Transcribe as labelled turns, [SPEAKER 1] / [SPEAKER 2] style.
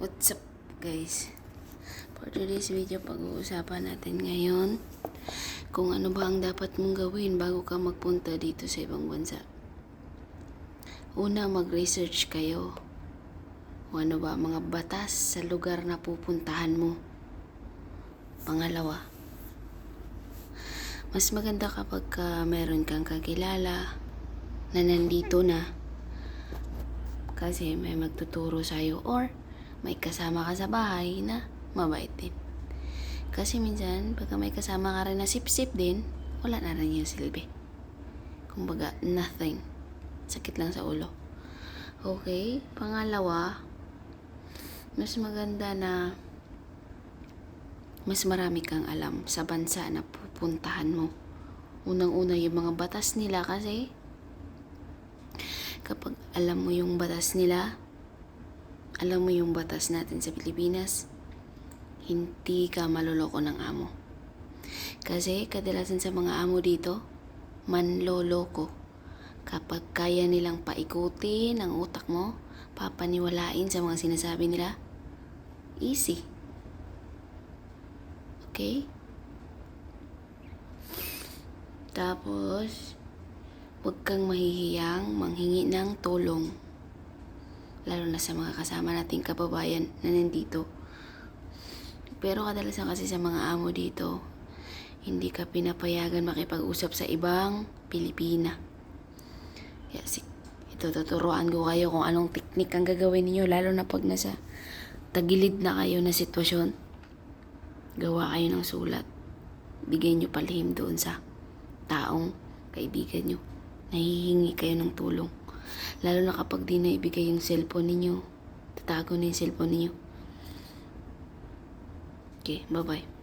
[SPEAKER 1] What's up guys? For today's video, pag-uusapan natin ngayon kung ano ba ang dapat mong gawin bago ka magpunta dito sa ibang bansa. Una, mag-research kayo. Kung ano ba mga batas sa lugar na pupuntahan mo. Pangalawa, mas maganda kapag ka meron kang kakilala na nandito na kasi may magtuturo sa'yo or may kasama ka sa bahay na mabait din. Kasi minsan, pagka may kasama ka rin na sip-sip din, wala na rin yung silbi. Kumbaga, nothing. Sakit lang sa ulo. Okay, pangalawa, mas maganda na mas marami kang alam sa bansa na pupuntahan mo. Unang-una yung mga batas nila kasi kapag alam mo yung batas nila, alam mo yung batas natin sa Pilipinas, hindi ka maloloko ng amo. Kasi kadalasan sa mga amo dito, manloloko. Kapag kaya nilang paikutin ang utak mo, papaniwalain sa mga sinasabi nila, easy. Okay? Tapos, huwag kang mahihiyang manghingi ng tulong. Lalo na sa mga kasama nating kababayan na nandito. Pero kadalasan kasi sa mga amo dito, hindi ka pinapayagan makipag-usap sa ibang Pilipina. Kaya si, ito tuturuan ko kayo kung anong teknik ang gagawin niyo lalo na pag nasa tagilid na kayo na sitwasyon. Gawa kayo ng sulat. Bigay niyo palihim doon sa taong kaibigan niyo. Nahihingi kayo ng tulong. Lalo na kapag di na ibigay yung cellphone ninyo. Tatago na yung cellphone ninyo. Okay, bye-bye.